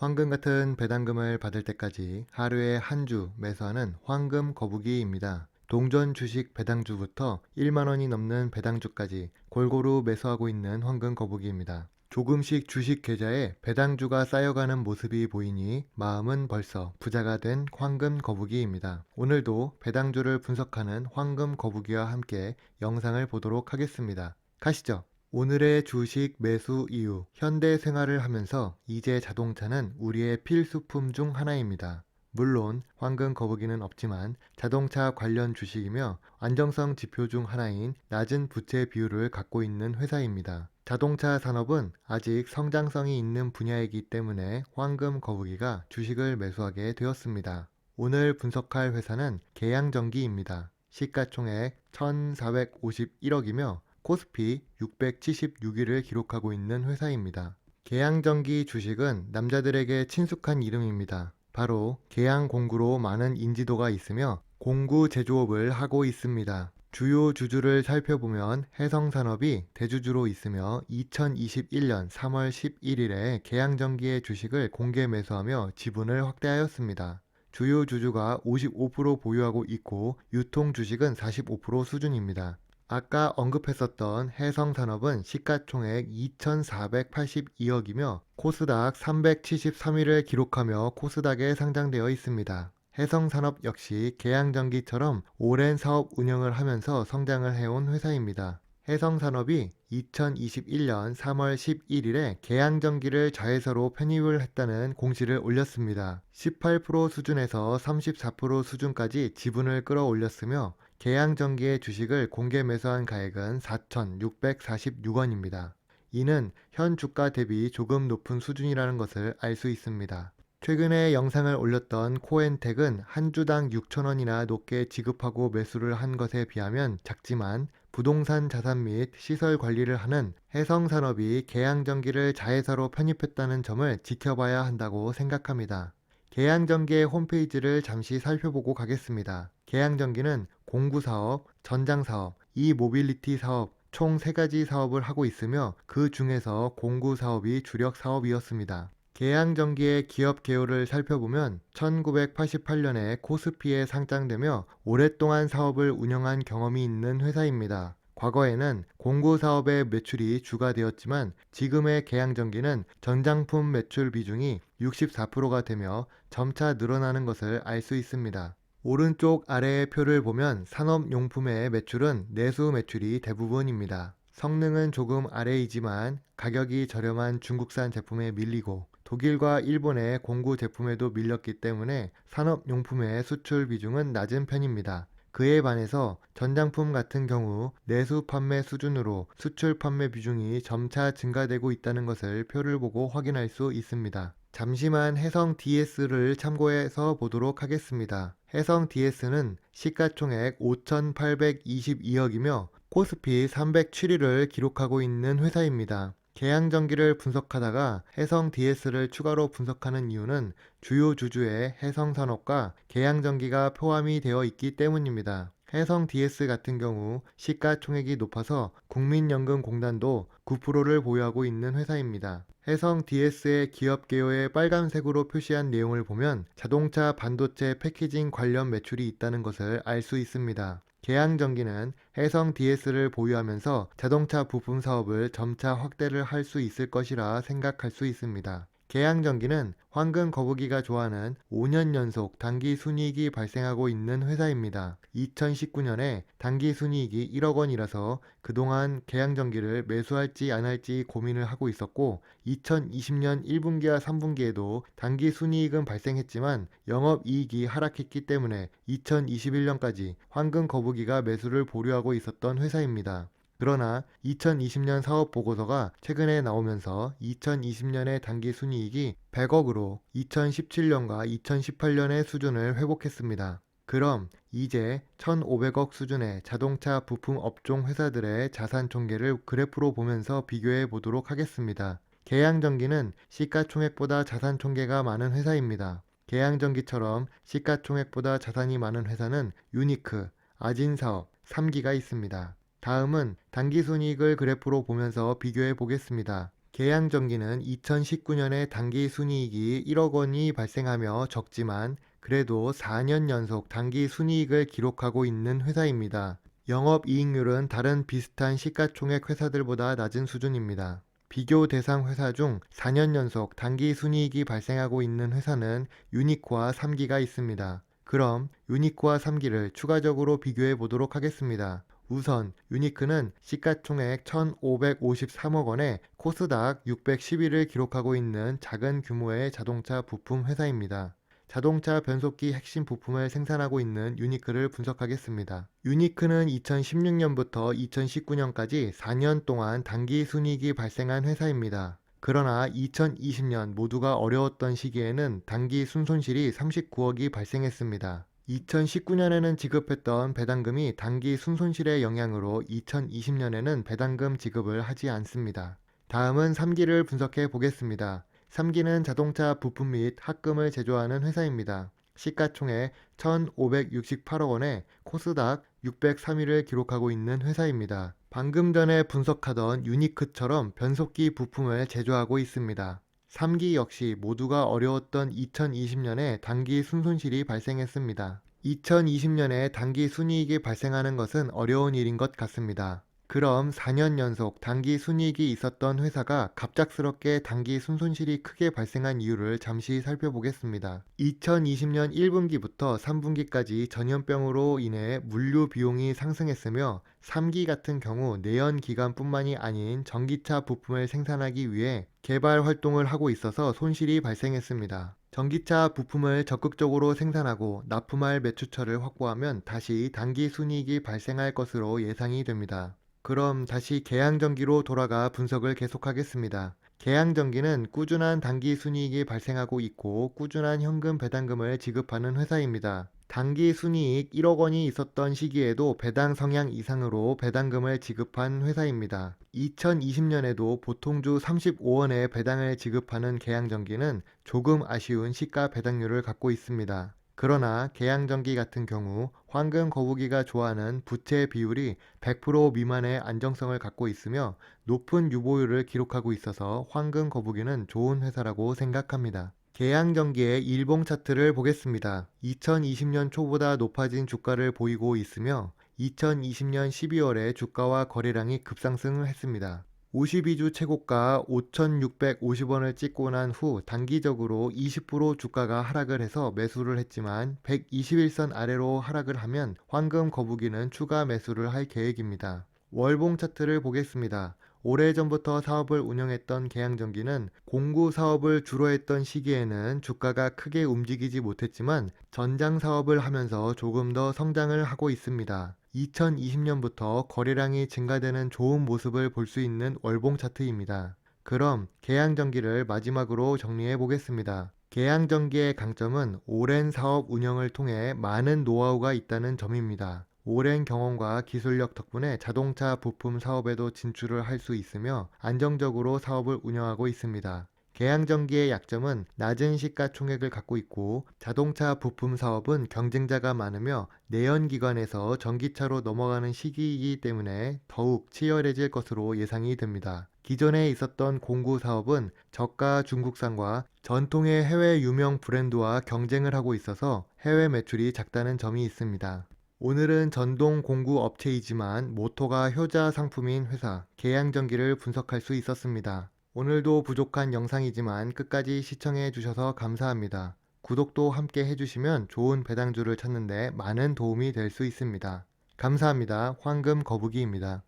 황금 같은 배당금을 받을 때까지 하루에 한 주 매수하는 황금 거북이입니다. 동전 주식 배당주부터 1만원이 넘는 배당주까지 골고루 매수하고 있는 황금 거북이입니다. 조금씩 주식 계좌에 배당주가 쌓여가는 모습이 보이니 마음은 벌써 부자가 된 황금 거북이입니다. 오늘도 배당주를 분석하는 황금 거북이와 함께 영상을 보도록 하겠습니다. 가시죠. 오늘의 주식 매수 이유. 현대 생활을 하면서 이제 자동차는 우리의 필수품 중 하나입니다. 물론 황금 거북이는 없지만 자동차 관련 주식이며 안정성 지표 중 하나인 낮은 부채 비율을 갖고 있는 회사입니다. 자동차 산업은 아직 성장성이 있는 분야이기 때문에 황금 거북이가 주식을 매수하게 되었습니다. 오늘 분석할 회사는 계양전기입니다. 시가총액 1451억이며 코스피 676위를 기록하고 있는 회사입니다. 계양전기 주식은 남자들에게 친숙한 이름입니다. 바로 계양공구로 많은 인지도가 있으며 공구 제조업을 하고 있습니다. 주요 주주를 살펴보면 해성산업이 대주주로 있으며 2021년 3월 11일에 계양전기의 주식을 공개 매수하며 지분을 확대하였습니다. 주요 주주가 55% 보유하고 있고 유통 주식은 45% 수준입니다. 아까 언급했었던 해성산업은 시가총액 2,482억이며 코스닥 373위를 기록하며 코스닥에 상장되어 있습니다. 해성산업 역시 계양전기처럼 오랜 사업 운영을 하면서 성장을 해온 회사입니다. 해성산업이 2021년 3월 11일에 계양전기를 자회사로 편입을 했다는 공시를 올렸습니다. 18% 수준에서 34% 수준까지 지분을 끌어올렸으며 계양전기의 주식을 공개 매수한 가액은 4,646원입니다. 이는 현 주가 대비 조금 높은 수준이라는 것을 알 수 있습니다. 최근에 영상을 올렸던 코엔텍은 한 주당 6천원이나 높게 지급하고 매수를 한 것에 비하면 작지만 부동산 자산 및 시설 관리를 하는 해성산업이 계양전기를 자회사로 편입했다는 점을 지켜봐야 한다고 생각합니다. 계양전기의 홈페이지를 잠시 살펴보고 가겠습니다. 계양전기는 공구사업, 전장사업, 이모빌리티 사업 총 3가지 사업을 하고 있으며 그 중에서 공구 사업이 주력 사업이었습니다. 계양전기의 기업 개요를 살펴보면 1988년에 코스피에 상장되며 오랫동안 사업을 운영한 경험이 있는 회사입니다. 과거에는 공구 사업의 매출이 주가 되었지만 지금의 계양전기는 전장품 매출 비중이 64%가 되며 점차 늘어나는 것을 알 수 있습니다. 오른쪽 아래의 표를 보면 산업용품의 매출은 내수 매출이 대부분입니다. 성능은 조금 아래이지만 가격이 저렴한 중국산 제품에 밀리고 독일과 일본의 공구 제품에도 밀렸기 때문에 산업용품의 수출 비중은 낮은 편입니다. 그에 반해서 전장품 같은 경우 내수 판매 수준으로 수출 판매 비중이 점차 증가되고 있다는 것을 표를 보고 확인할 수 있습니다. 잠시만 해성 DS를 참고해서 보도록 하겠습니다. 해성 DS는 시가총액 5,822억이며 코스피 307위를 기록하고 있는 회사입니다. 계양전기를 분석하다가 해성 DS를 추가로 분석하는 이유는 주요 주주의 해성산업과 계양전기가 포함이 되어 있기 때문입니다. 해성 DS 같은 경우 시가총액이 높아서 국민연금공단도 9%를 보유하고 있는 회사입니다. 해성 DS의 기업 개요에 빨간색으로 표시한 내용을 보면 자동차 반도체 패키징 관련 매출이 있다는 것을 알 수 있습니다. 계양전기는 해성 DS를 보유하면서 자동차 부품 사업을 점차 확대를 할 수 있을 것이라 생각할 수 있습니다. 계양전기는 황금 거북이가 좋아하는 5년 연속 단기 순이익이 발생하고 있는 회사입니다. 2019년에 단기 순이익이 1억 원이라서 그동안 계양전기를 매수할지 안 할지 고민을 하고 있었고 2020년 1분기와 3분기에도 단기 순이익은 발생했지만 영업이익이 하락했기 때문에 2021년까지 황금 거북이가 매수를 보류하고 있었던 회사입니다. 그러나 2020년 사업 보고서가 최근에 나오면서 2020년의 단기 순이익이 100억으로 2017년과 2018년의 수준을 회복했습니다. 그럼 이제 1,500억 수준의 자동차 부품 업종 회사들의 자산 총계를 그래프로 보면서 비교해 보도록 하겠습니다. 계양전기는 시가총액보다 자산 총계가 많은 회사입니다. 계양전기처럼 시가총액보다 자산이 많은 회사는 유니크, 아진사업, 3기가 있습니다. 다음은 단기순이익을 그래프로 보면서 비교해 보겠습니다. 계양전기는 2019년에 단기 순이익이 1억 원이 발생하며 적지만 그래도 4년 연속 단기 순이익을 기록하고 있는 회사입니다. 영업이익률은 다른 비슷한 시가총액 회사들보다 낮은 수준입니다. 비교 대상 회사 중 4년 연속 단기 순이익이 발생하고 있는 회사는 유니크와 3기가 있습니다. 그럼 유니크와 3기를 추가적으로 비교해 보도록 하겠습니다. 우선 유니크는 시가총액 1,553억 원에 코스닥 611을 기록하고 있는 작은 규모의 자동차 부품 회사입니다. 자동차 변속기 핵심 부품을 생산하고 있는 유니크를 분석하겠습니다. 유니크는 2016년부터 2019년까지 4년 동안 단기 순이익이 발생한 회사입니다. 그러나 2020년 모두가 어려웠던 시기에는 단기 순손실이 39억이 발생했습니다. 2019년에는 지급했던 배당금이 단기 순손실의 영향으로 2020년에는 배당금 지급을 하지 않습니다. 다음은 3기를 분석해 보겠습니다. 3기는 자동차 부품 및 합금을 제조하는 회사입니다. 시가총액 1,568억 원에 코스닥 603위를 기록하고 있는 회사입니다. 방금 전에 분석하던 유니크처럼 변속기 부품을 제조하고 있습니다. 3기 역시 모두가 어려웠던 2020년에 단기 순손실이 발생했습니다. 2020년에 단기 순이익이 발생하는 것은 어려운 일인 것 같습니다. 그럼 4년 연속 단기 순이익이 있었던 회사가 갑작스럽게 단기 순손실이 크게 발생한 이유를 잠시 살펴보겠습니다. 2020년 1분기부터 3분기까지 전염병으로 인해 물류 비용이 상승했으며 3기 같은 경우 내연 기관뿐만이 아닌 전기차 부품을 생산하기 위해 개발 활동을 하고 있어서 손실이 발생했습니다. 전기차 부품을 적극적으로 생산하고 납품할 매출처를 확보하면 다시 단기 순이익이 발생할 것으로 예상이 됩니다. 그럼 다시 계양전기로 돌아가 분석을 계속하겠습니다. 계양전기는 꾸준한 단기 순이익이 발생하고 있고 꾸준한 현금 배당금을 지급하는 회사입니다. 단기 순이익 1억 원이 있었던 시기에도 배당 성향 이상으로 배당금을 지급한 회사입니다. 2020년에도 보통주 35원의 배당을 지급하는 계양전기는 조금 아쉬운 시가 배당률을 갖고 있습니다. 그러나 계양전기 같은 경우 황금 거북이가 좋아하는 부채 비율이 100% 미만의 안정성을 갖고 있으며 높은 유보율을 기록하고 있어서 황금 거북이는 좋은 회사라고 생각합니다. 계양전기의 일봉 차트를 보겠습니다. 2020년 초보다 높아진 주가를 보이고 있으며 2020년 12월에 주가와 거래량이 급상승을 했습니다. 52주 최고가 5,650원을 찍고 난 후 단기적으로 20% 주가가 하락을 해서 매수를 했지만 121선 아래로 하락을 하면 황금 거북이는 추가 매수를 할 계획입니다. 월봉 차트를 보겠습니다. 오래전부터 사업을 운영했던 계양전기는 공구 사업을 주로 했던 시기에는 주가가 크게 움직이지 못했지만 전장 사업을 하면서 조금 더 성장을 하고 있습니다. 2020년부터 거래량이 증가되는 좋은 모습을 볼 수 있는 월봉 차트입니다. 그럼 계양전기를 마지막으로 정리해 보겠습니다. 계양전기의 강점은 오랜 사업 운영을 통해 많은 노하우가 있다는 점입니다. 오랜 경험과 기술력 덕분에 자동차 부품 사업에도 진출을 할 수 있으며 안정적으로 사업을 운영하고 있습니다. 계양전기의 약점은 낮은 시가총액을 갖고 있고 자동차 부품 사업은 경쟁자가 많으며 내연기관에서 전기차로 넘어가는 시기이기 때문에 더욱 치열해질 것으로 예상이 됩니다. 기존에 있었던 공구 사업은 저가 중국산과 전통의 해외 유명 브랜드와 경쟁을 하고 있어서 해외 매출이 작다는 점이 있습니다. 오늘은 전동 공구 업체이지만 모토가 효자 상품인 회사 계양전기를 분석할 수 있었습니다. 오늘도 부족한 영상이지만 끝까지 시청해 주셔서 감사합니다. 구독도 함께 해주시면 좋은 배당주를 찾는데 많은 도움이 될 수 있습니다. 감사합니다. 황금 거북이입니다.